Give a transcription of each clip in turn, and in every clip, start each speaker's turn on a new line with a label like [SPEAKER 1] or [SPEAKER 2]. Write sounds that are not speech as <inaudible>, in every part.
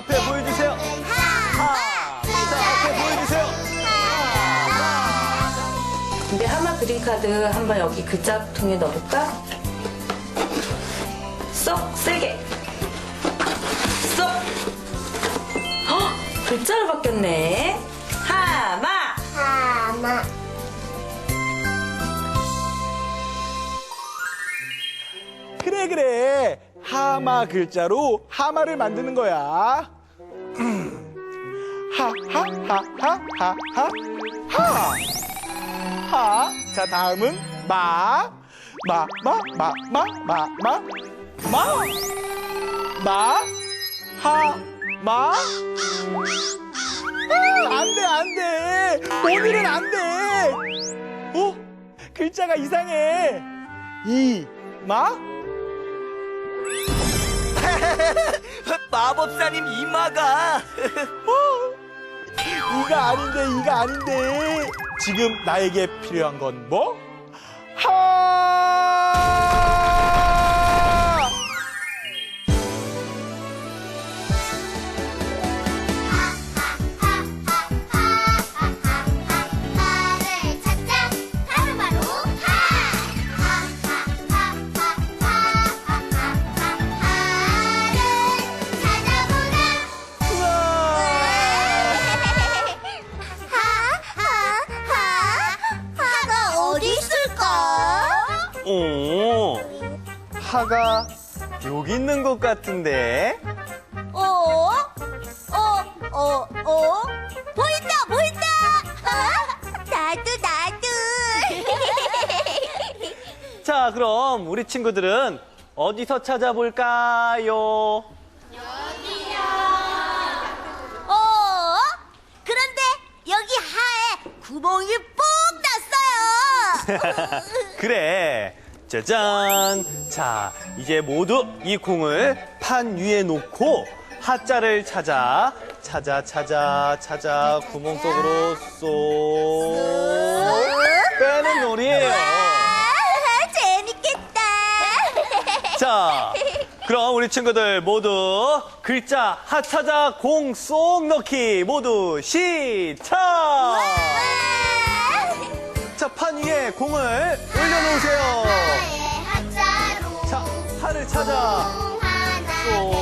[SPEAKER 1] 앞에 보여주세요. 하. 자, 앞에 보여주세요.
[SPEAKER 2] 근데 하마 그린 카드 한번 여기 글자통에 넣어볼까? 쏙 세게 쏙 헉, 글자로 바뀌었네 하마
[SPEAKER 3] 글자로 하마를 만드는 거야. 하하하하하 하 하. 자 다음은 마. 마 마 마 마 마 마 마. 마. 하. 마. 안돼 안돼 오늘은 안돼 어 글자가 이상해 이 마? <laughs>
[SPEAKER 1] 마법사님 이마가. <laughs>
[SPEAKER 3] 이가 아닌데 이가 아닌데 지금 나에게 필요한 건 뭐?
[SPEAKER 4] 하가
[SPEAKER 1] 여기 있는 것 같은데.
[SPEAKER 4] 어? 어? 어? 어? 보인다 보인다 <laughs> 나도 나도 <laughs>
[SPEAKER 1] 자, 그럼 우리 친구들은 어디서 찾아볼까요?
[SPEAKER 4] 어? 그런데 여기 하에 구멍이 뽕 났어요 <laughs>
[SPEAKER 1] 그래. 짜잔. 자, 이제 모두 이 공을 판 위에 놓고 하자를 찾아, 찾아, 찾아, 찾아, 구멍 속으로 쏙 빼는 놀이에요.
[SPEAKER 4] 아, 재밌겠다
[SPEAKER 1] 자, 그럼 우리 친구들 모두 글자 하차자 공쏙 넣기 모두 시작! 자, 판 위에 공을 올려놓으세요. 하나를 찾아. 또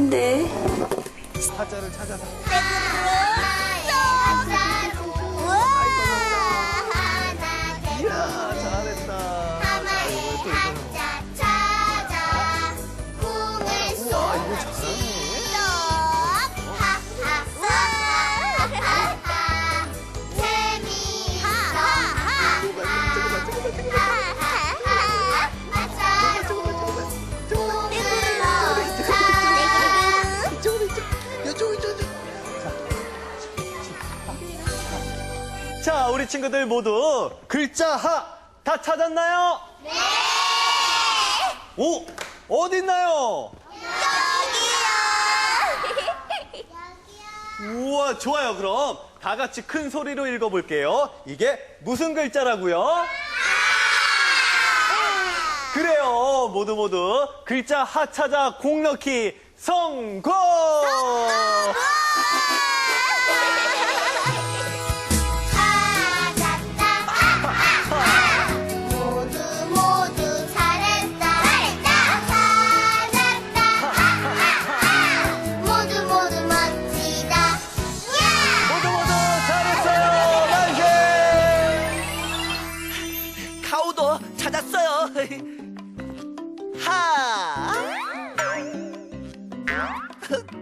[SPEAKER 2] 하는데
[SPEAKER 3] 하자를 찾아서
[SPEAKER 1] 자, 우리 친구들 모두 글자 하 다 찾았나요? 네! 오, 어딨나요? <laughs> 우와, 좋아요. 그럼 다 같이 큰 소리로 읽어볼게요. 이게 무슨 글자라고요? 그래요. 모두 모두 글자 하 찾아 공 넣기 성공!
[SPEAKER 4] 모두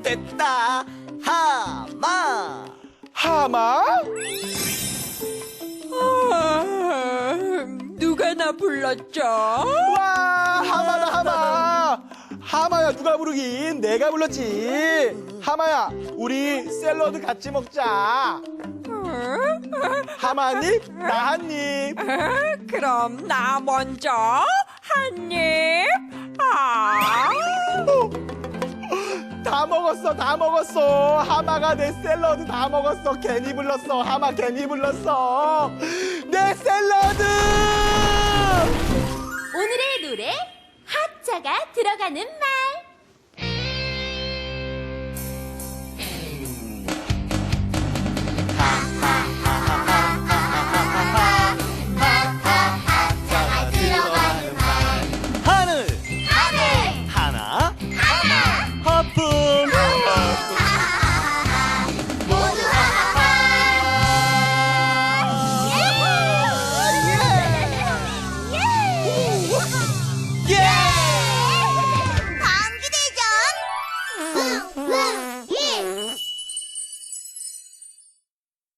[SPEAKER 5] 됐다. 하마.
[SPEAKER 3] 하마
[SPEAKER 6] 아, 누가 나 불렀죠?
[SPEAKER 3] 와 하마다 하마 하마야 누가 부르긴 내가 불렀지 하마야 우리 샐러드 같이 먹자 하마 한 입 나 한 입
[SPEAKER 6] 그럼 나 먼저 한 입. 아.
[SPEAKER 3] 다 먹었어 다 먹었어. 하마가 내 샐러드 다 먹었어. 괜히 불렀어 하마 괜히 불렀어. 내 샐러드!
[SPEAKER 1] 오늘의 노래 하자가 들어가는 말